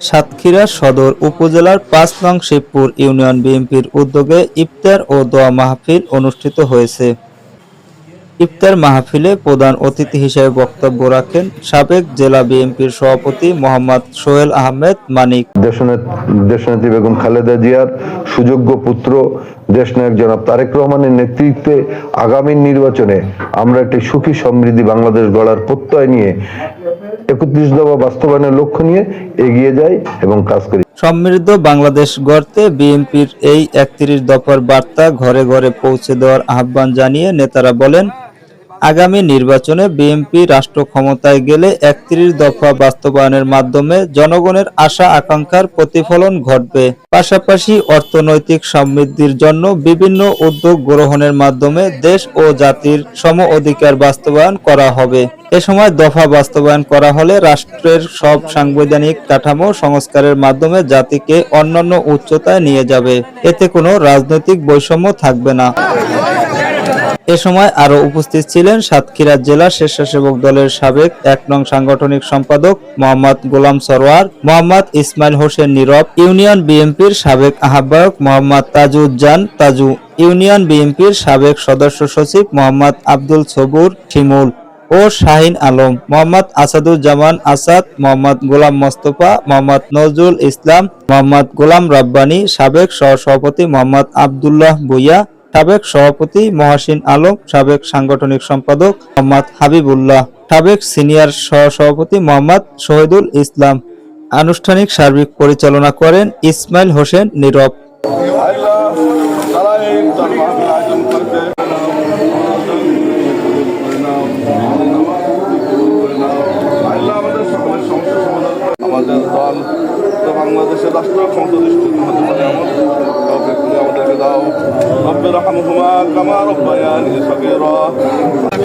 সাতক্ষীরা সদর উপজেলার পাঁচ নং শিবপুর ইউনিয়ন বিএনপির উদ্যোগে ইফতার ও দোয়া মাহফিল অনুষ্ঠিত হয়েছে। ইফতার মাহফিলে প্রধান অতিথি হিসেবে বক্তব্য রাখেন সাবেক জেলা বিএনপির সভাপতি মোহাম্মদ সোহেল আহমেদ মানিক। দেশনেত- দেশনেত্রী বেগম খালেদা জিয়ার সুযোগ্য পুত্র, দেশনায়ক জনাব তারেক রহমানের নেতৃত্বে আগামী নির্বাচনে আমরা একটি সুখী সমৃদ্ধি বাংলাদেশ গড়ার প্রত্যয় নিয়ে একত্রিশ দফা বাস্তবায়নের লক্ষ্য নিয়ে এগিয়ে যায় এবং কাজ করি। সমৃদ্ধ বাংলাদেশ গড়তে বিএনপির এই একত্রিশ দফার বার্তা ঘরে ঘরে পৌঁছে দেওয়ার আহ্বান জানিয়ে নেতারা বলেন আগামী নির্বাচনে বিএনপি রাষ্ট্র ক্ষমতায় গেলে একত্রিশ দফা বাস্তবায়নের মাধ্যমে জনগণের আশা আকাঙ্ক্ষার প্রতিফলন ঘটবে। পাশাপাশি অর্থনৈতিক সমৃদ্ধির জন্য বিভিন্ন উদ্যোগ গ্রহণের মাধ্যমে দেশ ও জাতির সম অধিকার বাস্তবায়ন করা হবে। এ সময় দফা বাস্তবায়ন করা হলে রাষ্ট্রের সব সাংবিধানিক কাঠামো সংস্কারের মাধ্যমে জাতিকে অন্যান্য উচ্চতায় নিয়ে যাবে। এতে কোনো রাজনৈতিক বৈষম্য থাকবে না। এ সময় আরও উপস্থিত ছিলেন সাতক্ষীরা জেলা স্বেচ্ছাসেবক দলের সাবেক এক নং সাংগঠনিক সম্পাদক মোহাম্মদ গোলাম সরোয়ার মোহাম্মদ ইসমাইল হোসেন নীরব, ইউনিয়ন বিএনপির সাবেক আহ্বায়ক মোহাম্মদ তাজুজ্জান, তাজু ইউনিয়ন বিএনপির সাবেক সদস্য সচিব মোহাম্মদ আব্দুল সবুর শিমুল ও শাহিন আলম, মোহাম্মদ আসাদুজ্জামান আসাদ, মোহাম্মদ গোলাম মোস্তফা, মোহাম্মদ নজরুল ইসলাম, মোহাম্মদ গোলাম রাব্বানী, সাবেক সহসভাপতি মোহাম্মদ আবদুল্লাহ ভুইয়া সাবেক সভাপতি মহাসিন আলম, সাবেক সাংগঠনিক সম্পাদক মোহাম্মদ হাবিবুল্লাহ, সাবেক সিনিয়র সহসভাপতি মোহাম্মদ শহীদুল ইসলাম। আনুষ্ঠানিক সার্বিক পরিচালনা করেন ইসমাইল হোসেন নীরব। আমাদেরকে দাও। رب رحمهما كما ربياني صغيرا.